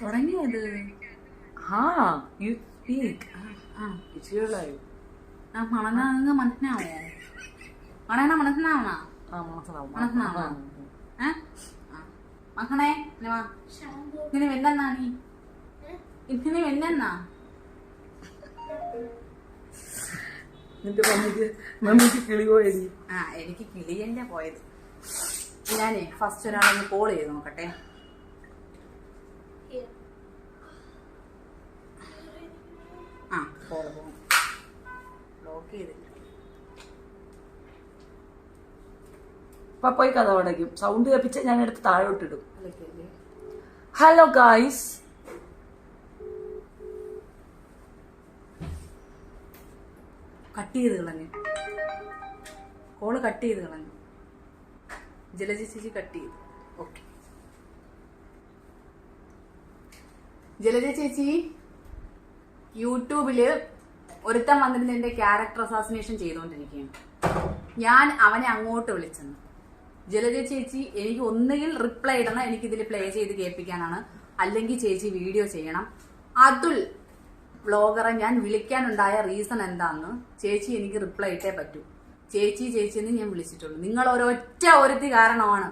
തുടങ്ങിയത് ആ you speak ആ ഇച്ചിരികളായി ആ മണങ്ങ മനസ്സിലാവോ മണേണ മനസ്സിലാവണ ആ മനസ്സിലാവും ഏ? വാ. വെല്ലെന്നാ നീ? ഇങ്ങനെ വെല്ലെന്നാ? എന്നിട്ട് മമ്മിക്ക് മമ്മിക്ക് കിളി പോയടി ആ എനിക്ക് കിളിയല്ല പോയത്. ഞാനേ ഫസ്റ്റ് ഒരാളൊന്ന് കോൾ ചെയ്ത് നോക്കട്ടെ. പോകും ബ്ലോക്ക് ചെയ്തില്ല അപ്പൊ പോയി കഥ അടയ്ക്കും സൗണ്ട് കപ്പിച്ച് ഞാൻ എടുത്ത് താഴോട്ടിടും. ഹലോ ഗായ്സ് കട്ട് ചെയ്ത് കളഞ്ഞു. കോൾ കട്ട് ചെയ്ത് കളഞ്ഞു. ജലജ ചേച്ചി കട്ട് ചെയ്തു. ഓക്കെ ജലജ ചേച്ചി? യൂട്യൂബിൽ ഒരുത്തൻ വന്നിരുന്ന് എന്റെ ക്യാരക്ടർ അസാസിനേഷൻ ചെയ്തുകൊണ്ടിരിക്കുകയാണ് ഞാൻ അവനെ അങ്ങോട്ട് വിളിച്ചെന്ന്. ജലജ ചേച്ചി എനിക്ക് ഒന്നുകിൽ റിപ്ലൈ ഇടണം എനിക്ക് ഇതിൽ പ്ലേ ചെയ്ത് കേൾപ്പിക്കാനാണ്. അല്ലെങ്കിൽ ചേച്ചി വീഡിയോ ചെയ്യണം. അതുൽ വ്ളോഗറെ ഞാൻ വിളിക്കാനുണ്ടായ റീസൺ എന്താന്ന് ചേച്ചി എനിക്ക് റിപ്ലൈ ഇട്ടേ പറ്റൂ. ചേച്ചി ചേച്ചി എന്ന് ഞാൻ വിളിച്ചിട്ടുള്ളൂ. നിങ്ങൾ ഒരൊറ്റ ഒരുത്തി കാരണമാണ്.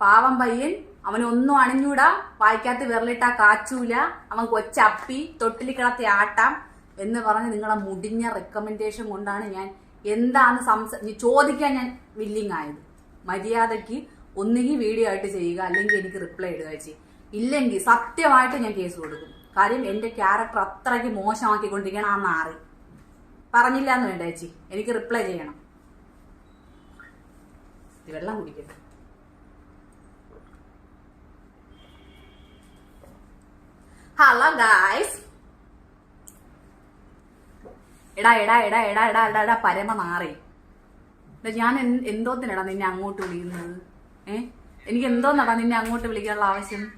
പാവം പയ്യൻ അവനൊന്നും അണിഞ്ഞൂടാ. വായിക്കാത്ത വിരലിട്ടാ കാച്ചൂല. അവൻ കൊച്ചപ്പി തൊട്ടിൽ കിടത്തി ആട്ടാം എന്ന് പറഞ്ഞ് നിങ്ങളെ മുടിഞ്ഞ റെക്കമെൻഡേഷൻ കൊണ്ടാണ് ഞാൻ എന്താണ് സംസ ചോദിക്കാൻ ഞാൻ വില്ലിങ് ആയത്. മര്യാദയ്ക്ക് ഒന്നുകിൽ വീഡിയോ ആയിട്ട് ചെയ്യുക അല്ലെങ്കിൽ എനിക്ക് റിപ്ലൈ ഇടുക ചേച്ചി ഇല്ലെങ്കിൽ സത്യമായിട്ട് ഞാൻ കേസ് കൊടുക്കും. കാര്യം എന്റെ ക്യാരക്ടർ അത്രയ്ക്ക് മോശമാക്കിക്കൊണ്ടിരിക്കണം ആ നാറി പറഞ്ഞില്ല എന്ന് വേണ്ട ചേച്ചി. എനിക്ക് റിപ്ലൈ ചെയ്യണം. വെള്ളം കുടിക്കട്ടെ. ഹലോ ഗായ്സ് എടാ എടാ എടാ എടാ എടാ എടാ എടാ പരമ മാറി. ഞാൻ എന്ത്- എന്തോത്തിനടാ നിന്നെ അങ്ങോട്ട് വിളിക്കുന്നത്? ഏ? എനിക്ക് എന്തോന്നടാ നിന്നെ അങ്ങോട്ട് വിളിക്കാനുള്ള ആവശ്യം?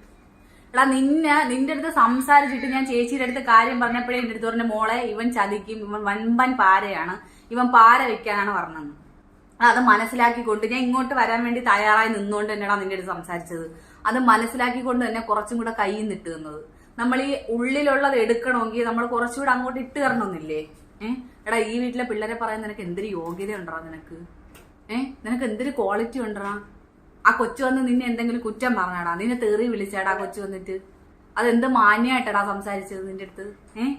എടാ നിന്നെ നിന്റെ അടുത്ത് സംസാരിച്ചിട്ട് ഞാൻ ചേച്ചിയുടെ അടുത്ത് കാര്യം പറഞ്ഞപ്പോഴേ എന്റെ അടുത്ത് പറഞ്ഞ മോളെ ഇവൻ ചതിക്കും ഇവൻ വൻപൻ പാരയാണ്. ഇവൻ പാര വെക്കാനാണ് പറഞ്ഞത്. അത് മനസ്സിലാക്കിക്കൊണ്ട് ഞാൻ ഇങ്ങോട്ട് വരാൻ വേണ്ടി തയ്യാറായി നിന്നുകൊണ്ട് തന്നെയാണ് നിന്റെ അടുത്ത് സംസാരിച്ചത്. അത് മനസ്സിലാക്കിക്കൊണ്ട് തന്നെ കുറച്ചും കൂടെ കയ്യിൽ നിന്ന് ഇട്ട് തന്നത് നമ്മൾ ഈ ഉള്ളിലുള്ളത് എടുക്കണമെങ്കിൽ നമ്മൾ കുറച്ചുകൂടെ അങ്ങോട്ട് ഇട്ട് തരണമെന്നില്ലേ? ഏഹ് എടാ ഈ വീട്ടിലെ പിള്ളേരെ പറയാൻ നിനക്ക് എന്തൊരു യോഗ്യത ഉണ്ടോ നിനക്ക്? ഏഹ് നിനക്ക് എന്തൊരു ക്വാളിറ്റി ഉണ്ടോ ആ കൊച്ചു വന്ന് നിന്നെ എന്തെങ്കിലും കുറ്റം പറഞ്ഞാടാ? നിന്നെ തെറി വിളിച്ചാടാ കൊച്ചു വന്നിട്ട്? അതെന്ത് മാന്യമായിട്ടടാ സംസാരിച്ചത് നിന്റെ അടുത്ത്? ഏഹ്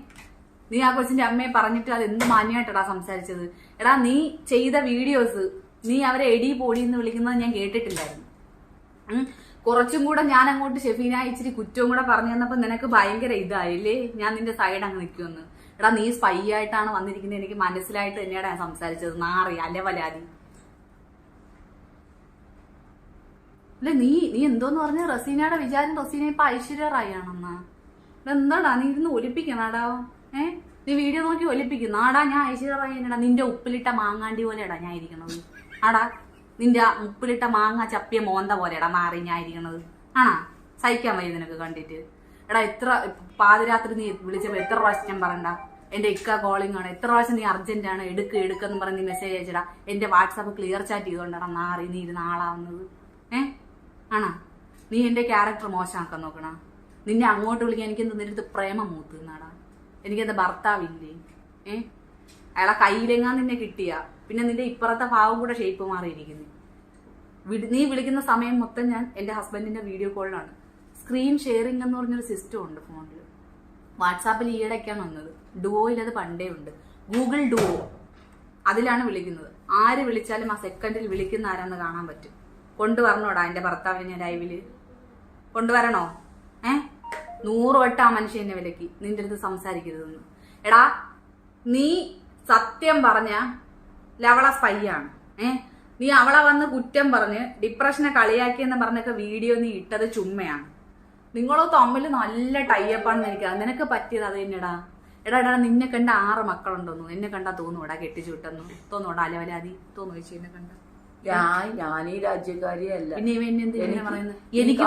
നീ ആ കൊച്ചിന്റെ അമ്മയെ പറഞ്ഞിട്ട് അത് എന്ത് മാന്യമായിട്ടടാ സംസാരിച്ചത്? എടാ നീ ചെയ്ത വീഡിയോസ് നീ അവരെ എടി പൊടി എന്ന് വിളിക്കുന്നത് ഞാൻ കേട്ടിട്ടില്ലായിരുന്നു. കുറച്ചും കൂടെ ഞാൻ അങ്ങോട്ട് ഷെഫീന ഇച്ചിരി കുറ്റവും കൂടെ പറഞ്ഞു തന്നപ്പോ നിനക്ക് ഭയങ്കര ഇതായില്ലേ? ഞാൻ നിന്റെ സൈഡ് അങ്ങ് നിൽക്കുമെന്ന് എടാ നീ സ്പൈ ആയിട്ടാണ് വന്നിരിക്കുന്നത്. എനിക്ക് മനസ്സിലായിട്ട് തന്നെയാണ് ഞാൻ സംസാരിച്ചത്. നാറി അലവലാതി. അല്ല നീ നീ എന്തോന്ന് പറഞ്ഞ റസീനയുടെ വിചാരം റസീന ഇപ്പൊ ഐശ്വര്യ എന്താടാ നീ ഇരുന്ന് ഒലിപ്പിക്കണാടാ? ഏ? നീ വീഡിയോ നോക്കി ഒലിപ്പിക്കുന്നു ആടാ ഞാൻ ഐശ്വര്യ റായി നിന്റെ ഉപ്പിലിട്ട മാങ്ങാണ്ടി പോലെയാടാ ഞാൻ ഇരിക്കണത് ആടാ നിന്റെ ഉപ്പിലിട്ട മാങ്ങ ചപ്പിയ മോന്ത പോലെടാ മാറി ഞാൻ ഇരിക്കണത്. ആണാ? സഹിക്കാൻ വയ്യ നിനക്ക് കണ്ടിട്ട്. എടാ എത്ര പാതിരാത്രി നീ വിളിച്ചപ്പോ എത്ര പ്രാവശ്യം പറയണ്ട? എന്റെ ഇക്ക കോളിംഗ് ആണ്. എത്ര പ്രാവശ്യം നീ അർജന്റ് ആണ്? എടുക്ക് എടുക്കെന്ന് പറഞ്ഞ് നീ മെസ്സേജ് അയച്ചടാ. എന്റെ വാട്സാപ്പ് ക്ലിയർ ചാറ്റ് ചെയ്തുകൊണ്ടാണ് നാറി നീ ഇരുന്ന് ആളാവുന്നത്. ഏ? ആണാ? നീ എന്റെ ക്യാരക്ടർ മോശമാക്കാൻ നോക്കണ. നിന്നെ അങ്ങോട്ട് വിളിക്കാൻ എനിക്ക് നിന്റെ അടുത്ത് പ്രേമം മൂത്ത് നിന്നാടാ. എനിക്കെന്താ ഭർത്താവില്ലേ? ഏ? അയാളെ കയ്യിലെങ്ങാൻ നിന്നെ കിട്ടിയ? പിന്നെ നിന്റെ ഇപ്പുറത്തെ ഭാവം കൂടെ ഷേപ്പ് മാറിയിരിക്കുന്നു. നീ വിളിക്കുന്ന സമയം മൊത്തം ഞാൻ എന്റെ ഹസ്ബൻഡിന്റെ വീഡിയോ കോളിലാണ് സ്ക്രീൻ ഷെയറിംഗ് എന്ന് പറഞ്ഞൊരു സിസ്റ്റം ഉണ്ട് ഫോണിൽ വാട്സാപ്പിൽ ഈയിടയ്ക്കാണ് വന്നത്. ഡുവോയിൽ അത് പണ്ടേ ഉണ്ട്. ഗൂഗിൾ ഡുവോ അതിലാണ് വിളിക്കുന്നത്. ആര് വിളിച്ചാലും ആ സെക്കൻഡിൽ വിളിക്കുന്ന ആരാന്ന് കാണാൻ പറ്റും. കൊണ്ടുവരണോടാ എന്റെ ഭർത്താവിനെ ലൈവിൽ കൊണ്ടുവരണോ? ഏ? നൂറ് വട്ടം ആ എന്നെ വിലക്കി. നിന്റെ അടുത്ത് സംസാരിക്കരുതെന്ന്. എടാ നീ സത്യം പറഞ്ഞ ലവള സ്പൈ ആണ് ഏഹ് നീ അവളെ വന്ന് കുറ്റം പറഞ്ഞ് ഡിപ്രഷനെ കളിയാക്കി കളിയാക്കിയെന്ന് പറഞ്ഞൊക്കെ വീഡിയോ നീ ഇട്ടത് ചുമ്മയാണ്. നിങ്ങളോ തമ്മിൽ നല്ല ടൈപ്പാണെന്ന് എനിക്ക് നിനക്ക് പറ്റിയത് അത് തന്നെടാ എടാ എടാ നിന്നെ കണ്ട ആറ് മക്കളുണ്ടോന്നു എന്നെ കണ്ടാ തോന്നൂടാ കെട്ടിച്ചു വിട്ടെന്നു തോന്നൂടാ അലവലാതി തോന്നു ചോദിച്ചു എന്നെ കണ്ട. ഞാൻ ഞാൻ ഈ രാജ്യക്കാരിയല്ല. എനിക്ക്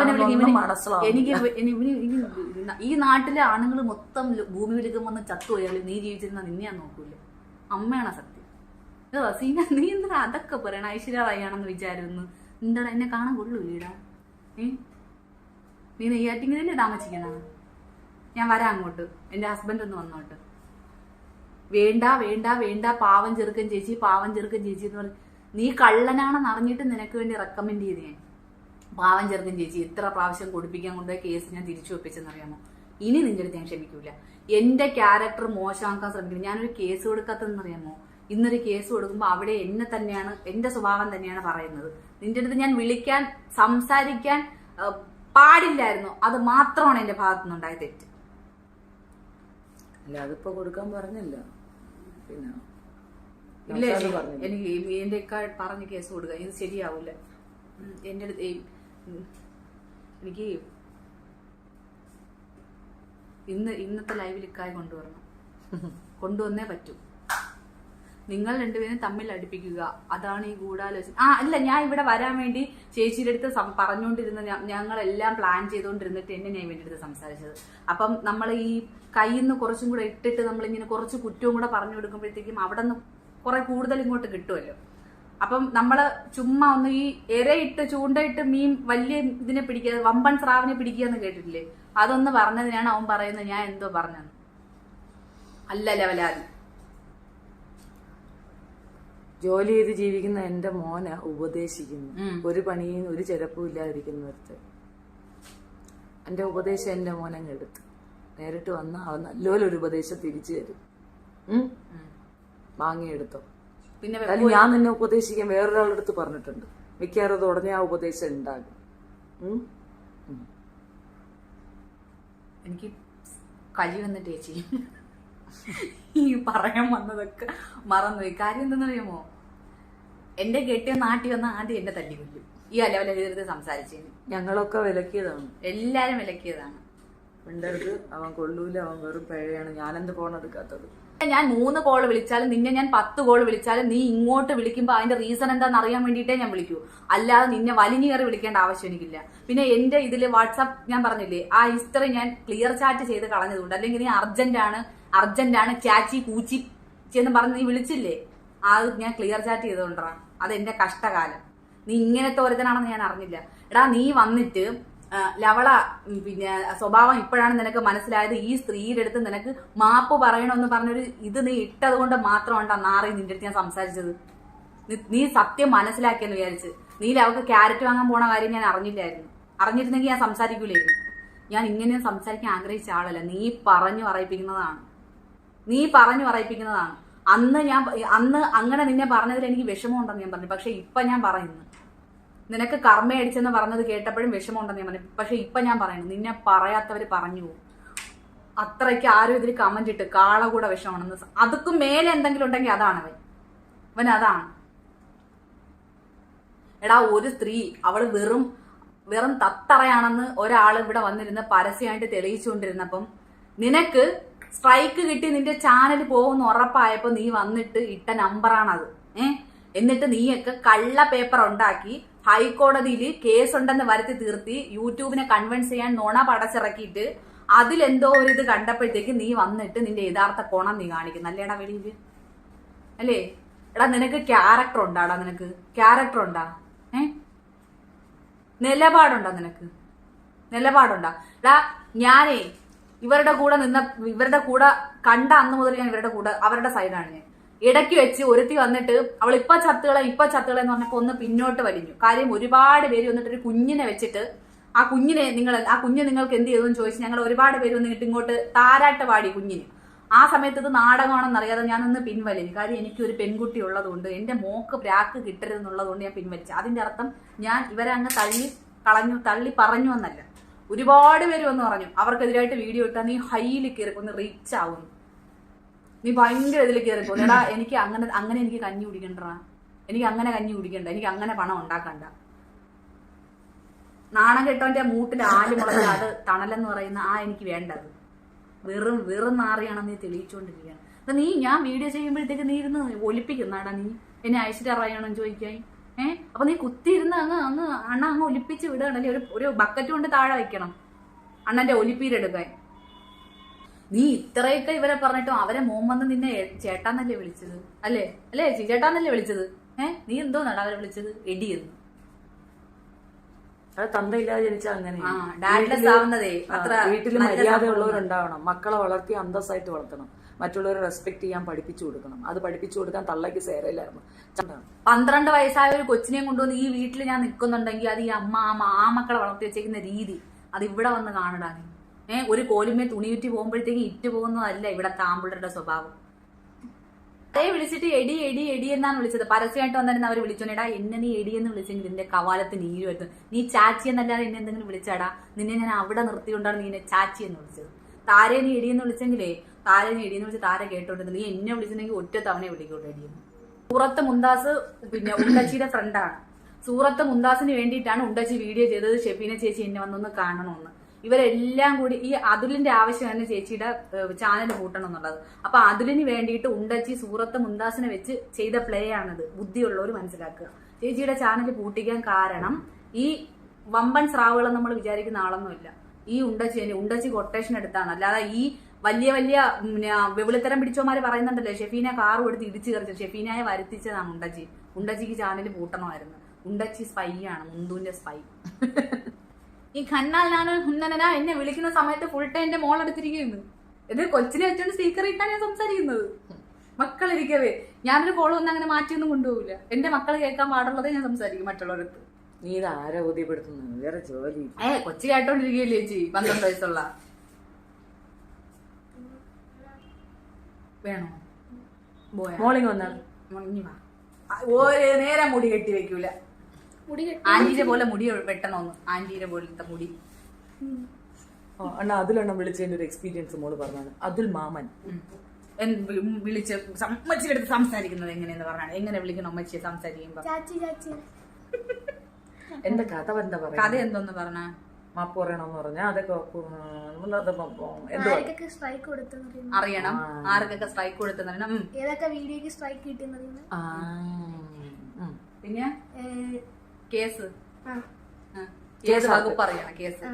ഈ നാട്ടിലെ ആണുങ്ങൾ മൊത്തം ഭൂമി വിളിക്കും വന്ന് പോയാലും നീ ജീവിച്ചിരുന്ന നിന്നെയാ നോക്കൂല. അമ്മയാണ് സത്യം. റസീന നീ എന്താ അതൊക്കെ പറയണ? ഐശ്വര്യ റായി ആണെന്ന് വിചാരിക്കുന്നു. എന്താടാ എന്നെ കാണാൻ കൊള്ളൂലീടാ. ഏ? നീ നെയ്യാറ്റിങ്ങനല്ലേ താമസിക്കണ? ഞാൻ വരാം അങ്ങോട്ട്. എന്റെ ഹസ്ബൻഡ് ഒന്ന് വന്നോട്ട്. വേണ്ട വേണ്ട വേണ്ട. പാവം ചെറുക്കൻ ചേച്ചി പാവം ചെറുക്കൻ ചേച്ചി എന്ന് പറഞ്ഞു. നീ കള്ളനാണെന്ന് അറിഞ്ഞിട്ട് നിനക്ക് വേണ്ടി റെക്കമെൻഡ് ചെയ്ത്. ഞാൻ പാവം ചെറുക്കൻ ചേച്ചി എത്ര പ്രാവശ്യം കൊടുപ്പിക്കാൻ കൊണ്ടുപോയ കേസ് ഞാൻ തിരിച്ചു വെപ്പിച്ചെന്നറിയാമോ ഇനി നിന്റെ അടുത്ത് ഞാൻ ക്ഷമിക്കൂല. എന്റെ ക്യാരക്ടർ മോശമാക്കാൻ ശ്രമിക്കുന്നു. ഞാനൊരു കേസ് കൊടുക്കാത്തതെന്നറിയാമോ ഇന്നൊരു കേസ് കൊടുക്കുമ്പോൾ അവിടെ എന്നെ തന്നെയാണ് എന്റെ സ്വഭാവം തന്നെയാണ് പറയുന്നത്. നിന്റെ അടുത്ത് ഞാൻ വിളിക്കാൻ സംസാരിക്കാൻ പാടില്ലായിരുന്നു. അത് മാത്രമാണ് എന്റെ ഭാഗത്തുനിന്നുണ്ടായ തെറ്റ്. അല്ല അതിപ്പോ കൊടുക്കാൻ പറഞ്ഞില്ല. പിന്നെ ഇല്ല. എനിക്ക് എന്റെ പറഞ്ഞ് കേസ് കൊടുക്കുക ഇത് ശരിയാവൂല. എന്റെ അടുത്ത് എനിക്ക് ഇന്ന് ഇന്നത്തെ ലൈവിൽ ഇക്കായി കൊണ്ടുവരണം. കൊണ്ടുവന്നേ പറ്റൂ. നിങ്ങൾ രണ്ടുപേരും തമ്മിൽ അടുപ്പിക്കുക. അതാണ് ഈ ഗൂഢാലോചന. ആ അല്ല ഞാൻ ഇവിടെ വരാൻ വേണ്ടി ചേച്ചിയുടെ അടുത്ത് പറഞ്ഞുകൊണ്ടിരുന്ന ഞങ്ങളെല്ലാം പ്ലാൻ ചെയ്തുകൊണ്ടിരുന്നിട്ട് എന്നെ ഞാൻ വേണ്ടി സംസാരിച്ചത്. അപ്പം നമ്മൾ ഈ കയ്യിൽ നിന്ന് കുറച്ചും കൂടെ ഇട്ടിട്ട് നമ്മളിങ്ങനെ കുറച്ച് കുറ്റവും കൂടെ പറഞ്ഞു കൊടുക്കുമ്പോഴത്തേക്കും അവിടെ നിന്ന് കുറെ കൂടുതൽ ഇങ്ങോട്ട് കിട്ടുമല്ലോ അപ്പം നമ്മൾ ചുമ്മാ ഒന്ന് ഈ ഇരയിട്ട് ചൂണ്ടയിട്ട് മീൻ വലിയ ഇതിനെ പിടിക്കുക വമ്പൻ സ്രാവിനെ പിടിക്കുക എന്ന് കേട്ടിട്ടില്ലേ? അതൊന്ന് പറഞ്ഞതിനാണ് അവൻ പറയുന്നത് ഞാൻ എന്തോ പറഞ്ഞത് അല്ല ലവലാതി. ജോലി ചെയ്ത് ജീവിക്കുന്ന എന്റെ മോനെ ഉപദേശിക്കുന്നു. ഒരു പണിയും ഒരു ചെലപ്പും ഒരുത്ത് എന്റെ ഉപദേശം എന്റെ മോനെ എടുത്ത്. നേരിട്ട് വന്ന അവൻ നല്ലപോലെ ഒരു ഉപദേശം തിരിച്ചു തരും. വാങ്ങിയെടുത്തോ പിന്നെ അല്ല ഞാൻ നിന്നെ ഉപദേശിക്കാൻ വേറൊരാളുടെ അടുത്ത് പറഞ്ഞിട്ടുണ്ട്. മിക്കവാറും അത് ഉടനെ ആ ഉപദേശം ഉണ്ടാകും. എനിക്ക് കലി വന്നിട്ട് ചേച്ചി ഈ പറയാൻ വന്നതൊക്കെ മറന്നുപോയി. കാര്യം എന്തെന്നറിയാമോ എന്റെ കെട്ടിയ നാട്ടി വന്ന ആദ്യം എന്റെ തല്ലി കൊല്ലും. ഈ അലവലെഴുതി സംസാരിച്ചതിന് ഞങ്ങളൊക്കെ വിലക്കിയതാണ്. എല്ലാരും വിലക്കിയതാണ്. മിണ്ടരുത് അവൻ കൊള്ളൂല അവൻ വെറും പഴയാണ്. ഞാനെന്ത് ഫോൺ എടുക്കാത്തത്? ഞാൻ മൂന്ന് കോൾ വിളിച്ചാലും നിന്നെ ഞാൻ പത്ത് കോൾ വിളിച്ചാലും നീ ഇങ്ങോട്ട് വിളിക്കുമ്പോൾ അതിന്റെ റീസൺ എന്താണെന്ന് അറിയാൻ വേണ്ടിട്ടേ ഞാൻ വിളിക്കൂ. അല്ലാതെ നിന്നെ വലിഞ്ഞു കയറി വിളിക്കേണ്ട ആവശ്യം എനിക്കില്ല. പിന്നെ എന്റെ ഇതിൽ വാട്സാപ്പ് ഞാൻ പറഞ്ഞില്ലേ ആ ഹിസ്റ്ററി ഞാൻ ക്ലിയർ ചാറ്റ് ചെയ്ത് കളഞ്ഞതുകൊണ്ട് അല്ലെങ്കിൽ നീ അർജന്റ് ആണ് അർജന്റ് ആണ് ചാച്ചി കൂച്ചി എന്ന് പറഞ്ഞ് നീ വിളിച്ചില്ലേ? ആ ഞാൻ ക്ലിയർ ചാറ്റ് ചെയ്തുകൊണ്ടാ അത് എന്റെ കഷ്ടകാലം. നീ ഇങ്ങനത്തെ ഒരുത്തനാണെന്ന് ഞാൻ അറിഞ്ഞില്ല. എടാ നീ വന്നിട്ട് ലവള പിന്നെ സ്വഭാവം ഇപ്പോഴാണ് നിനക്ക് മനസ്സിലായത്. ഈ സ്ത്രീയുടെ അടുത്ത് നിനക്ക് മാപ്പ് പറയണമെന്ന് പറഞ്ഞൊരു ഇത് നീ ഇട്ടത് കൊണ്ട് മാത്രമാണ് നാറി നിന്റെ അടുത്ത് ഞാൻ സംസാരിച്ചത്. നീ- സത്യം മനസ്സിലാക്കിയെന്ന് വിചാരിച്ച്. നീ ലവക്ക് ക്യാരറ്റ് വാങ്ങാൻ പോണ കാര്യം ഞാൻ അറിഞ്ഞില്ലായിരുന്നു. അറിഞ്ഞിരുന്നെങ്കിൽ ഞാൻ സംസാരിക്കൂലായിരുന്നു. ഞാൻ ഇങ്ങനെ സംസാരിക്കാൻ ആഗ്രഹിച്ച ആളല്ല. നീ പറഞ്ഞു പറയിപ്പിക്കുന്നതാണ്. നീ പറഞ്ഞു പറയിപ്പിക്കുന്നതാണ്. അന്ന് ഞാൻ അന്ന് അങ്ങനെ നിന്നെ പറഞ്ഞതിൽ എനിക്ക് വിഷമമുണ്ടെന്ന് ഞാൻ പറഞ്ഞു. പക്ഷെ ഇപ്പൊ ഞാൻ പറയുന്നു. നിനക്ക് കർമ്മ അടിച്ചെന്ന് പറഞ്ഞത് കേട്ടപ്പോഴും വിഷമമുണ്ടെന്ന് ഞാൻ പറഞ്ഞു. പക്ഷെ ഇപ്പൊ ഞാൻ പറയുന്നു. നിന്നെ പറയാത്തവർ പറഞ്ഞു പോകും. അത്രയ്ക്ക് ആരും ഇതിൽ കമന്റ് ഇട്ട് കാള കൂടെ വിഷമാണെന്ന് അതൊക്കെ മേലെ എന്തെങ്കിലും ഉണ്ടെങ്കിൽ അതാണ് അവൻ. അവൻ അതാണ്. എടാ ഒരു സ്ത്രീ അവൾ വെറും വെറും തത്തറയാണെന്ന് ഒരാൾ ഇവിടെ വന്നിരുന്ന് പരസ്യമായിട്ട് തെളിയിച്ചുകൊണ്ടിരുന്നപ്പം നിനക്ക് സ്ട്രൈക്ക് കിട്ടി നിന്റെ ചാനൽ പോകുന്ന ഉറപ്പായപ്പോ നീ വന്നിട്ട് ഇട്ട നമ്പറാണത് ഏ? എന്നിട്ട് നീയൊക്കെ കള്ള പേപ്പർ ഉണ്ടാക്കി ഹൈക്കോടതിയിൽ കേസ് ഉണ്ടെന്ന് വരുത്തി തീർത്തി യൂട്യൂബിനെ കൺവിൻസ് ചെയ്യാൻ നുണ പടച്ചിറക്കിയിട്ട് അതിലെന്തോ ഒരു ഇത് കണ്ടപ്പോഴത്തേക്ക് നീ വന്നിട്ട് നിന്റെ യഥാർത്ഥ കോണം നീ കാണിക്കുന്നു. അല്ലേടാ വെളിയിൽ അല്ലേ? എടാ നിനക്ക് ക്യാരക്ടർ ഉണ്ടാടാ നിനക്ക്. ക്യാരക്ടർ ഉണ്ടാ? ഏ? നിലപാടുണ്ടോ നിനക്ക്? നിലപാടുണ്ടാ? എടാ ഞാനേ ഇവരുടെ കൂടെ നിന്ന ഇവരുടെ കൂടെ കണ്ട അന്ന് മുതൽ ഞാൻ ഇവരുടെ കൂടെ അവരുടെ സൈഡാണ് ഞാൻ. ഇടയ്ക്ക് വെച്ച് ഒരുത്തി വന്നിട്ട് അവൾ ഇപ്പൊ ചത്തുകളെ ഇപ്പൊ ചത്തുകളെ എന്ന് പറഞ്ഞപ്പോ ഒന്ന് പിന്നോട്ട് വലിഞ്ഞു. കാര്യം ഒരുപാട് പേര് വന്നിട്ട് ഒരു കുഞ്ഞിനെ വെച്ചിട്ട് ആ കുഞ്ഞിനെ നിങ്ങൾ ആ കുഞ്ഞ് നിങ്ങൾക്ക് എന്ത് ചെയ്തു എന്ന് ചോദിച്ച് ഞങ്ങൾ ഒരുപാട് പേര് വന്നിട്ട് ഇങ്ങോട്ട് താരാട്ട് പാടി കുഞ്ഞിന്. ആ സമയത്ത് ഇത് നാടകമാണെന്ന് അറിയാതെ ഞാനൊന്ന് പിൻവലിഞ്ഞു. കാര്യം എനിക്ക് ഒരു പെൺകുട്ടി ഉള്ളതുകൊണ്ട് എന്റെ മോക്ക് പ്രാക്ക് കിട്ടരുതെന്നുള്ളതുകൊണ്ട് ഞാൻ പിൻവലിച്ചു. അതിന്റെ അർത്ഥം ഞാൻ ഇവരെ അങ്ങ് തള്ളി കളഞ്ഞു തള്ളി പറഞ്ഞു എന്നല്ല. ഒരുപാട് പേര് വന്ന് പറഞ്ഞു അവർക്കെതിരായിട്ട് വീഡിയോ ഇട്ടാൽ നീ ഹൈയിൽ കയറി ഒന്ന് റീച്ച് ആവുന്നു നീ ഭയങ്കര ഇതിൽ കയറി എടാ എനിക്ക് അങ്ങനെ അങ്ങനെ എനിക്ക് കഞ്ഞി കുടിക്കണ്ട എനിക്ക് അങ്ങനെ കഞ്ഞി കുടിക്കണ്ട. എനിക്ക് അങ്ങനെ പണം ഉണ്ടാക്കണ്ട. നാണം കെട്ടവന്റെ മൂട്ടിൽ ആൽ മുളക് അത് തണലെന്ന് പറയുന്ന ആ എനിക്ക് വേണ്ടത്. വെറും വെറും നാറിയാണെന്ന് നീ തെളിയിച്ചുകൊണ്ടിരിക്കുകയാണ് നീ ഞാൻ വീഡിയോ ചെയ്യുമ്പോഴത്തേക്ക് നീ ഇരുന്ന് ഒലിപ്പിക്കുന്നാടാ നീ. എന്നെ ഐശ്വര്യ അറിയണം ചോദിക്കാൻ? ഏ? അപ്പൊ നീ കുത്തിയിരുന്ന് അങ്ങ് അങ്ങ് അണ്ണ അങ്ങ് ഒലിപ്പിച്ച് വിടുകയാണല്ലേ ഒരു ഒരു ബക്കറ്റ് കൊണ്ട് താഴെ വെക്കണം. അണ്ണന്റെ ഒലിപ്പീരെടുക്കാൻ നീ ഇത്രയൊക്കെ ഇവരെ പറഞ്ഞിട്ടും അവരെ മോൻ വന്ന് നിന്നെ ചേട്ടാന്നല്ലേ വിളിച്ചത്? അല്ലേ? അല്ലേ ചേട്ടാന്നല്ലേ വിളിച്ചത്? ഏ? നീ എന്തോ നടാ അവരെ വിളിച്ചത്? എടിയെന്ന് തന്തയില്ലാതെ ജനിച്ചാൽ അങ്ങനെ. മര്യാദ മര്യാദയുള്ളവരുണ്ടാവണം. മക്കളെ വളർത്തി അന്തസ്സായിട്ട് വളർത്തണം. മറ്റുള്ളവരെ റെസ്പെക്ട് ചെയ്യാൻ പഠിപ്പിച്ചു കൊടുക്കണം. അത് പഠിപ്പിച്ചു കൊടുക്കാൻ തള്ളയ്ക്ക് സേരയില്ലായിരുന്നു. പന്ത്രണ്ട് വയസ്സായ ഒരു കൊച്ചിനെ കൊണ്ടുവന്ന് ഈ വീട്ടിൽ ഞാൻ നിൽക്കുന്നുണ്ടെങ്കിൽ അത് ഈ അമ്മ ആ മാമക്കളെ മക്കളെ വളർത്തി വെച്ചേക്കുന്ന രീതി അത് ഇവിടെ വന്ന് കാണടാ നീ ഏഹ് ഒരു കോലുമേ തുണിയുറ്റി പോകുമ്പോഴത്തേക്ക് ഇറ്റ് പോകുന്നതല്ല ഇവിടെ താമ്പിളരുടെ സ്വഭാവം. അതേ വിളിച്ചിട്ട് എടി എടി എടി എന്നാണ് വിളിച്ചത്. പരസ്യമായിട്ട് വന്നിരുന്ന അവർ വിളിച്ചോണ്ടാ എന്നെ നീ എടി എന്ന് വിളിച്ചെങ്കിൽ നിന്റെ കവാലത്ത് നീര് വരുന്നു നീ ചാച്ചി എന്നല്ലാതെ എന്നെ എന്തെങ്കിലും വിളിച്ചാടാ. നിന്നെ ഞാൻ അവിടെ നിർത്തിക്കൊണ്ടാണ് നീ എന്നെ ചാച്ചി എന്ന് വിളിച്ചത്. താരെ നീ ഇടിയെന്ന് വിളിച്ചെങ്കിലേ താരെ നീ എടി വിളിച്ച് താര കേട്ടോണ്ട് നീ എന്നെ വിളിച്ചിട്ടുണ്ടെങ്കിൽ ഒറ്റ തവണ വിളിക്കോട്ടെ എടിയെന്ന് സൂറത്ത് മുന്താസ് പിന്നെ ഉണ്ടച്ചിയുടെ ഫ്രണ്ടാണ് സൂറത്ത് മുന്താസിന് വേണ്ടിയിട്ടാണ് ഉണ്ടച്ചി വീഡിയോ ചെയ്തത്. ഷെഫീന ചേച്ചി എന്നെ വന്നൊന്ന് കാണണമെന്ന് ഇവരെല്ലാം കൂടി ഈ അതുലിന്റെ ആവശ്യമാണ് ചേച്ചിയുടെ ചാനൽ കൂട്ടണം എന്നുള്ളത് അപ്പൊ അതുലിന് വേണ്ടിയിട്ട് ഉണ്ടച്ചി സൂറത്ത് മുന്താസിനെ വെച്ച് ചെയ്ത പ്ലേ ആണിത്. ബുദ്ധിയുള്ളവർ മനസ്സിലാക്കുക. ചേച്ചിയുടെ ചാനൽ പൂട്ടിക്കാൻ കാരണം ഈ വമ്പൻ സ്രാവുകളെന്ന് നമ്മൾ വിചാരിക്കുന്ന ആളൊന്നുമില്ല. ഈ ഉണ്ടച്ചി ഉണ്ടച്ചി കൊട്ടേഷൻ എടുത്താണ്. അല്ലാതെ ഈ വലിയ വലിയ വെവിളിത്തരം പിടിച്ചോമാര് പറയുന്നുണ്ടല്ലോ ഷെഫീനെ കാർ എടുത്ത് ഇടിച്ചു കറിച്ചു ഷെഫീനായെ വരുത്തിച്ചതാണ് ഉണ്ടച്ചി. ഉണ്ടച്ചിക്ക് ചാനൽ പൂട്ടണമായിരുന്നു. ഉണ്ടച്ചി സ്പൈ ആണ് മുന്തുവിന്റെ സ്പൈ ഈ ഖന്നാൽ ഞാൻ ഹുന്നനന എന്നെ വിളിക്കുന്ന സമയത്ത് ഫുൾ ടൈം എന്റെ മോൾ എടുത്തിരിക്കുന്നു. ഇത് കൊച്ചിനെ വെച്ചോണ്ട് സ്പീക്കർ ഇട്ടാണ് ഞാൻ സംസാരിക്കുന്നത്. മക്കളിരിക്കവേ ഞാനൊരു കോൾ വന്ന് അങ്ങനെ മാറ്റിയൊന്നും കൊണ്ടുപോകില്ല എന്റെ മക്കൾ കേൾക്കാൻ പാടുള്ളതേ ഞാൻ സംസാരിക്കും മറ്റുള്ളവരടുത്ത് നീ ഇത് ആരെ ബോധ്യപ്പെടുത്തുന്നു വേറെ ജോലി ഏ കൊച്ചു കേട്ടോണ്ടിരിക്കുകയല്ലേ ചേച്ചി? പന്ത്രണ്ട് വയസ്സുള്ള. വേണോ? മോളിങ് വന്നാൽ നേരം മുടി കെട്ടി വെക്കൂല. ആന്റീനെ പോലെ മുടി വെട്ടണമെന്ന് ആന്റീനെ പോലത്തെ മുടി. അണ്ണാ അതിലെണ്ണം വിളിച്ചതിന്റെ ഒരു എക്സ്പീരിയൻസ് മോൾ പറഞ്ഞാണ് അതുൽ മാമൻ. വിളിച്ച് അമ്മച്ചിയുടെ അടുത്ത് സംസാരിക്കുന്നത് എങ്ങനെയെന്ന് പറഞ്ഞാണ്. എങ്ങനെ വിളിക്കണം അമ്മച്ചിയെ സംസാരിക്കുമ്പോ? എന്റെ കഥ എന്താ കഥ പറഞ്ഞാ എന്തോന്ന് പറഞ്ഞ? മാപ്പ് പറയണമെന്ന് പറഞ്ഞാൽ അതൊക്കെ ആർക്കൊക്കെ സ്ട്രൈക്ക് കൊടുത്തെന്ന് അറിയണം. ആർക്കൊക്കെ സ്ട്രൈക്ക് കൊടുത്തെന്ന് ഉം. ഏതൊക്കെ വീഡിയോക്ക് സ്ട്രൈക്ക് കിട്ടിയെന്ന് ആ, ഉം. പിന്നെ? കേസ്. ആ. ഏത്? വകുപ്പ് അറിയണം കേസ്?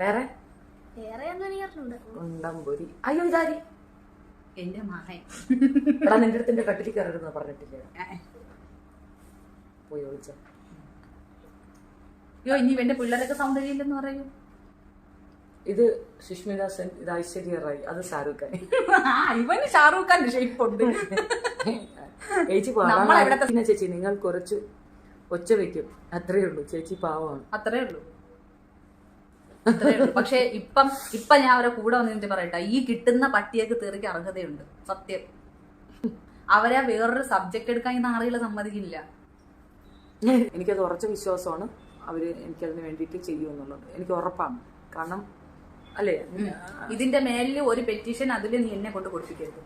വേറെ? വേറെ ഒന്നും എനിക്ക് അറിഞ്ഞൂടാ അയ്യോ ഇതാരി? എന്റെ മകൻ. എടാ നിന്റെ അടുത്തിന്റെ കട്ടിൽ കയറരുതെന്ന് പറഞ്ഞിട്ടില്ലേ? ഏ. പോയി ഒളിച്ച. അയ്യോ ഇനി എന്റെ പിള്ളേരൊക്കെ സൗന്ദര്യമില്ലെന്ന് പറയൂ. ഇത് സുഷ്മിത സെൻ ഇത് ഐശ്വര്യ റായ് അത് ഷാറൂഖ് ഖാൻ. ഇവന് ഷാറൂഖ് ഖാൻ ഷേപ്പ് ഉണ്ട്. ചേച്ചി പാവാണ് ചേച്ചി നിങ്ങൾ കുറച്ച് ഒച്ച വെക്കും. അത്രേ ഉള്ളൂ. ചേച്ചി പാവമാണ്. അത്രേ ഉള്ളൂ. പക്ഷെ ഇപ്പം ഇപ്പൊ ഞാൻ അവരെ കൂടെ വന്നിട്ട് പറയട്ടെ ഈ കിട്ടുന്ന പട്ടിയൊക്കെ തീർക്കി അർഹതയുണ്ട്. സത്യം. അവരെ വേറൊരു സബ്ജക്ട് എടുക്കാൻ ഇന്ന് ആളുകൾ സമ്മതിക്കില്ല. എനിക്കത് ഉറച്ച വിശ്വാസമാണ്. അവർ എനിക്കതിന് വേണ്ടിയിട്ട് ചെയ്യുമെന്നുള്ളത്. എനിക്ക് ഉറപ്പാണ്. കാരണം അല്ലേ? ഇതിന്റെ മേലിൽ ഒരു പെറ്റീഷൻ അതിൽ നീ എന്നെ കൊണ്ട് കൊടുപ്പിക്കരുത്.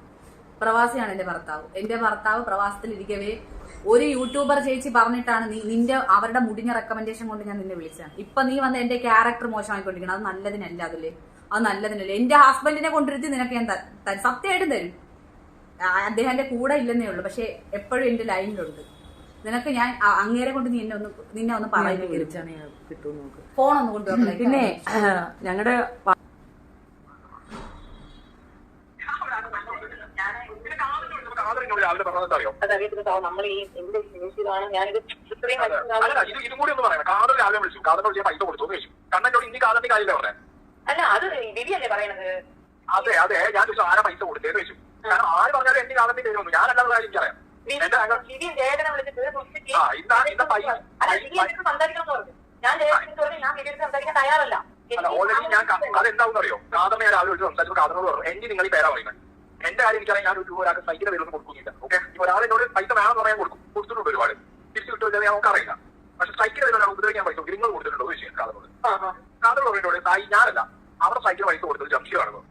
പ്രവാസിയാണ് എന്റെ ഭർത്താവ്. എന്റെ ഭർത്താവ് പ്രവാസത്തിലിരിക്കവേ ഒരു യൂട്യൂബർ ചേച്ചി പറഞ്ഞിട്ടാണ് നീ നിന്റെ അവരുടെ മുടിഞ്ഞ റെക്കമെൻഡേഷൻ കൊണ്ട് ഞാൻ നിന്നെ വിളിച്ചത്. ഇപ്പൊ നീ വന്ന് എന്റെ ക്യാരക്ടർ മോശമായിക്കൊണ്ടിരിക്കണം അത് നല്ലതിനല്ല അതില്ലേ അത് നല്ലതിനല്ല. എന്റെ ഹസ്ബൻഡിനെ കൊണ്ടിരുത്തി നിനക്ക് ഞാൻ സത്യമായിട്ടും തരും. ആ, അദ്ദേഹം എന്റെ കൂടെ ഇല്ലെന്നേ ഉള്ളൂ. പക്ഷെ എപ്പോഴും എന്റെ ലൈനിലുണ്ട് നിനക്ക് ഞാൻ അങ്ങേരെ കൊണ്ട് നിന്നെ ഒന്ന് നിന്നെ ഒന്ന് പറയുന്നത് ഫോൺ ഒന്ന് കൊണ്ടുവരണം പിന്നെ ഞങ്ങളുടെ ഇത് കൂടി ഒന്ന് പറയാം കാതർ രാവിലെ വിളിച്ചു. കാതറിനോട് ഞാൻ പൈസ കൊടുത്തു. ചോദിച്ചു കണ്ണനോട് ഇനി കാതറിന്റെ കാര്യമില്ല പറഞ്ഞേ? അല്ല അത് ദിവ്യല്ലേ പറയണത്? അതെ അതെ. ഞാൻ ചോദിച്ചു ആരാ പൈസ കൊടുത്തേന്ന് ചോദിച്ചു. കാരണം ആര് പറഞ്ഞാലും എന്റെ കാതറിന്റെ പേര് വന്നു. ഞാനല്ലാതെ കാര്യം എനിക്കറിയാം. ഓൾറെഡി ഞാൻ അതെന്താവും അറിയോ കാതറിനെ ഞാൻ രാവിലെ വിളിച്ച് സംസാരിച്ചു പറഞ്ഞു എങ്കിൽ നിങ്ങൾ ഈ പേരാ പറയുന്നത് എന്റെ കാര്യം എനിക്കറിയാം ഞാൻ ഒരു ഒരാൾക്ക് സൈക്കിൾ പേരൊന്നും കൊടുക്കുന്നില്ല. ഓക്കെ? ഒരാൾ എന്നോട് പൈസ വേണമെന്ന് പറയാൻ കൊടുക്കും. കൊടുത്തിട്ടുണ്ട് ഒരുപാട്. തിരിച്ചു കിട്ടുമോ ഞാൻ നമുക്കറിയില്ല പക്ഷെ സൈക്കിൾ പേര് ഉപദ്രവിക്കാൻ പൈസ. നിങ്ങൾ കൊടുത്തിട്ടുണ്ടോ ചോദിച്ചു ഞാൻ കാതറിനോട് കാതർ പറഞ്ഞിട്ടോട് തായി ഞാനല്ല അവരുടെ സൈക്കിൾ പൈസ കൊടുത്തത് ജംഷിയാണെന്ന്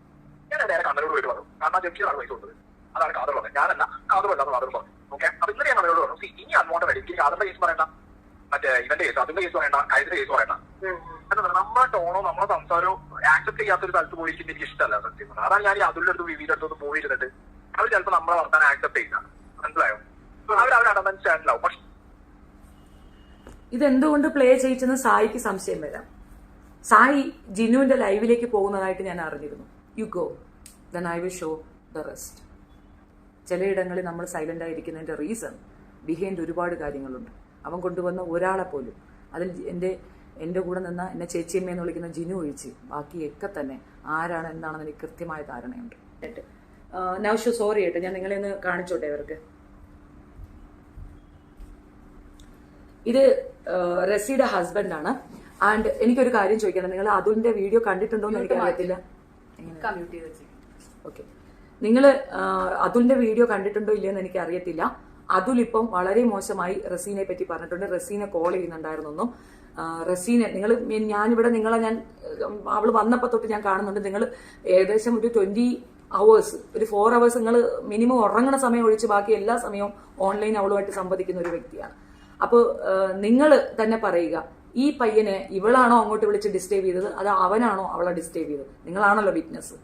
ഞാൻ നേരെ കണ്ണനോട് പോയിട്ട് പറഞ്ഞു. കാരണം ജംഷിയാണ് പൈസ കൊടുത്തത്. അതാണ് കാതറുള്ളത് ഞാനല്ല കാതർ അല്ലാന്ന് കാതർ പറഞ്ഞു. ഓക്കെ അപ്പൊ ഇന്നലെ ഞാൻ അവരോട് പറഞ്ഞു "See, ഇനി അൺവാണ്ടഡ് ആയിട്ട് എനിക്ക് അതിന്റെ കേസ് പറയണ്ട. മറ്റേ ഇവന്റെ കേസ് അതിന്റെ കേസ് പറയണ്ട കാര്യത്തിന്റെ കേസ് പറയണ്ട. എന്താ പറയുക ടോണോ നമ്മുടെ സംസാരോ ആക്സെപ്റ്റ് ചെയ്യാത്ത ഒരു സ്ഥലത്ത് പോയി എനിക്ക് ഇഷ്ടമല്ല സത്യം അതാണ് ഞാൻ ഈ അതുലിന്റെ അടുത്ത് വിവിയുടെ അടുത്തൊന്ന് പോയിരുന്നിട്ട് അവർ ചിലപ്പോൾ നമ്മളെ വർത്താൻ ആക്സെപ്റ്റ് ചെയ്യില്ല മനസ്സിലായോ? അവർ അടമൻ സ്റ്റാൻഡിലാവും പക്ഷെ ഇതെന്തുകൊണ്ട് പ്ലേ ചെയ്യിച്ചെന്ന് സായിക്ക് സംശയം വരാം. സായി ജിനുവിന്റെ ലൈവിലേക്ക് പോകുന്നതായിട്ട് ഞാൻ അറിഞ്ഞിരുന്നു. You go then I will show the rest ചിലയിടങ്ങളിൽ നമ്മൾ സൈലന്റ് ആയിരിക്കുന്നതിന്റെ റീസൺ ബിഹൈൻഡ് ഒരുപാട് കാര്യങ്ങളുണ്ട്. അവൻ കൊണ്ടുവന്ന ഒരാളെ പോലും അതിൽ എന്റെ എന്റെ കൂടെ നിന്ന എന്നെ ചേച്ചിയമ്മ എന്ന് വിളിക്കുന്ന ജിനു ഒഴിച്ച് ബാക്കിയൊക്കെ തന്നെ ആരാണ് എന്താണെന്ന് എനിക്ക് കൃത്യമായ ധാരണയുണ്ട്. നൗഷു സോറി കേട്ടോ. ഞാൻ നിങ്ങളെ ഒന്ന് കാണിച്ചോട്ടെ ഇവർക്ക്? ഇത് റസിയുടെ ഹസ്ബൻഡാണ്. ആൻഡ് എനിക്കൊരു കാര്യം ചോദിക്കണം. നിങ്ങൾ അതുലിന്റെ വീഡിയോ കണ്ടിട്ടുണ്ടോ എന്ന് എനിക്ക് അറിയത്തില്ല ഓക്കെ നിങ്ങൾ അതുലിന്റെ വീഡിയോ കണ്ടിട്ടുണ്ടോ ഇല്ലയെന്ന് എനിക്ക് അറിയത്തില്ല അതുൽ ഇപ്പം വളരെ മോശമായി റസീനെ പറ്റി പറഞ്ഞിട്ടുണ്ട്. റസീനെ കോൾ ചെയ്യുന്നുണ്ടായിരുന്നൊന്നും റസീനെ നിങ്ങൾ ഞാനിവിടെ നിങ്ങളെ ഞാൻ അവൾ വന്നപ്പോൾ തൊട്ട് ഞാൻ കാണുന്നുണ്ട്. നിങ്ങൾ ഏകദേശം ഒരു ട്വന്റി അവേഴ്സ് ഒരു ഫോർ അവേഴ്സ് നിങ്ങൾ മിനിമം ഉറങ്ങണ സമയം ഒഴിച്ച് ബാക്കി എല്ലാ സമയവും ഓൺലൈൻ അവളുമായിട്ട് സംവദിക്കുന്ന ഒരു വ്യക്തിയാണ്. അപ്പോൾ നിങ്ങൾ തന്നെ പറയുക ഈ പയ്യനെ ഇവളാണോ അങ്ങോട്ട് വിളിച്ച് ഡിസ്റ്റേബ് ചെയ്തത്? അത് അവനാണോ അവളെ ഡിസ്റ്റേബ് ചെയ്തത്? നിങ്ങളാണല്ലോ വിറ്റ്നസ്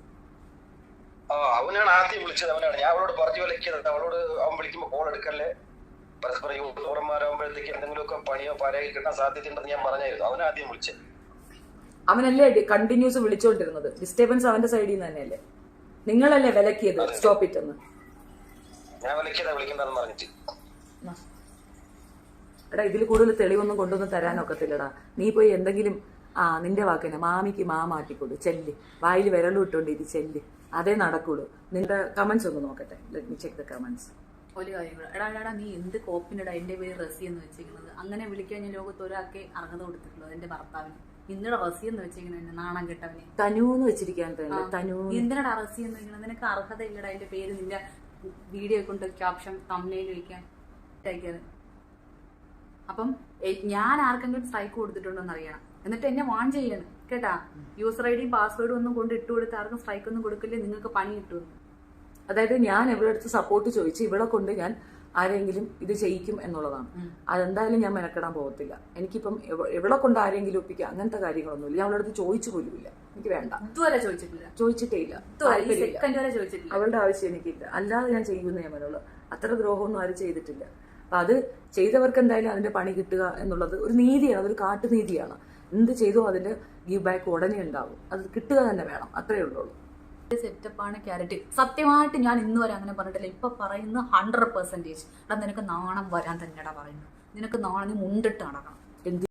ആ അവനാണ് ആദ്യം വിളിച്ചത് അവനാണ്. ഞാൻ അവളോട് പറഞ്ഞു വിളിക്കുന്നത് അവളോട് അവൻ വിളിക്കുമ്പോ കോൾ എടുക്കല്ലേ? പരസ്പരം യൂട്യൂബർമാരാകുമ്പോഴത്തേക്ക് എന്തെങ്കിലുമൊക്കെ പണിയോ പാരയോ കിട്ടാൻ സാധ്യതയുണ്ടെന്ന് ഞാൻ പറഞ്ഞായിരുന്നു. അവൻ ആദ്യം വിളിച്ചത് അവനല്ലേ കണ്ടിന്യൂസ് വിളിച്ചോണ്ടിരുന്നത്. ഡിസ്റ്റർബൻസ് അവന്റെ സൈഡിൽ നിന്ന് തന്നെയല്ലേ? നിങ്ങളല്ലേ വിലക്കിയത് സ്റ്റോപ്പ് ഇറ്റ് എന്ന്? ഞാൻ വിളിക്കാതെ വിളിക്കണ്ടെന്ന് പറഞ്ഞിട്ട്. എടാ ഇതിൽ കൂടുതൽ തെളിവൊന്നും കൊണ്ടൊന്നും തരാനൊക്കത്തില്ലടാ. നീ പോയി എന്തെങ്കിലും ആ നിന്റെ വാക്കിനെ മാമിക്ക് മാമാട്ടിക്കൊടു ചെല്ലി ചെല്ല്. വായിൽ വിരലും ഇട്ടുകൊണ്ട് ഇത് ചെല്ല്. അതേ നടക്കുള്ളൂ. നിന്റെ കമന്റ്സ് ഒന്ന് നോക്കട്ടെ. Let me check the comments ഒരു കാര്യം കൂടെ. എടാ എടാ നീ എന്ത് കോപ്പിനടാ എന്റെ പേര് റസി എന്ന് വെച്ചേക്കുന്നത് അങ്ങനെ വിളിക്കാൻ ഞാൻ ലോകത്ത് ഒരാൾക്ക് അർഹത കൊടുത്തിട്ടുള്ളൂ എന്റെ ഭർത്താവിന്. ഇന്നടെ റസി എന്ന് വെച്ചിരിക്കുന്നത് നാണം കെട്ടവനെ. തനു എന്ന് വെച്ചിരിക്കാൻ തനു എന്തിനാടാ റസി എന്ന് വെക്കുന്നത് നിനക്ക് അർഹത ഇല്ലടാ എന്റെ പേര് നിന്റെ വീഡിയോ കൊണ്ട് ക്യാപ്ഷൻ തമ്മിൽ വയ്ക്കാൻ അപ്പം ഞാൻ ആർക്കെങ്കിലും സ്ട്രൈക്ക് കൊടുത്തിട്ടുണ്ടോ എന്ന് അറിയണം. എന്നിട്ട് എന്നെ വാൺ ചെയ്യണം. കേട്ടാ? യൂസർ ഐ ഡിയും പാസ്വേഡും ഒന്നും കൊണ്ട് ഇട്ട് കൊടുത്ത് ആർക്കും സ്ട്രൈക്ക് ഒന്നും കൊടുക്കില്ലേ? നിങ്ങൾക്ക് പണി കിട്ടും. അതായത് ഞാൻ ഇവിടെ അടുത്ത് സപ്പോർട്ട് ചോദിച്ച് ഇവിടെ കൊണ്ട് ഞാൻ ആരെങ്കിലും ഇത് ചെയ്യിക്കും എന്നുള്ളതാണ്. അതെന്തായാലും ഞാൻ മെനക്കെടാൻ പോകത്തില്ല. എനിക്കിപ്പം എവിടെ കൊണ്ട് ആരെങ്കിലും ഒപ്പിക്കുക അങ്ങനത്തെ കാര്യങ്ങളൊന്നുമില്ല. ഞാൻ അവളുടെ അടുത്ത് ചോദിച്ചു പോലുമില്ല എനിക്ക് വേണ്ട. ഇതുവരെ ചോദിച്ചിട്ടില്ല. ചോദിച്ചിട്ടേ ഇല്ല അവളുടെ ആവശ്യം എനിക്കില്ല. അല്ലാതെ ഞാൻ ചെയ്യുന്ന ഞാൻ പറയുള്ളൂ അത്ര ദ്രോഹമൊന്നും ആരും ചെയ്തിട്ടില്ല. അപ്പൊ അത് ചെയ്തവർക്ക് എന്തായാലും അതിന്റെ പണി കിട്ടുക എന്നുള്ളത് ഒരു നീതിയാണ്. അതൊരു കാട്ടുനീതിയാണ്. എന്ത് ചെയ്തോ അതിന് ഗീവ് ബാക്ക് ഉടനെ ഉണ്ടാവും. അത് കിട്ടുക തന്നെ വേണം. അത്രേ ഉള്ളൂ. സെറ്റപ്പാണ് ക്യാരറ്റ് സത്യമായിട്ട് ഞാൻ ഇന്ന് വരെ അങ്ങനെ പറഞ്ഞിട്ടില്ല. ഇപ്പൊ പറയുന്ന ഹൺഡ്രഡ് പെർസെന്റേജ് എടാ നിനക്ക് നാണം വരാൻ തന്നെയാണ് പറയുന്നത്. നിനക്ക് നാണം നീ മുണ്ടിട്ട് നടക്കണം എന്ത്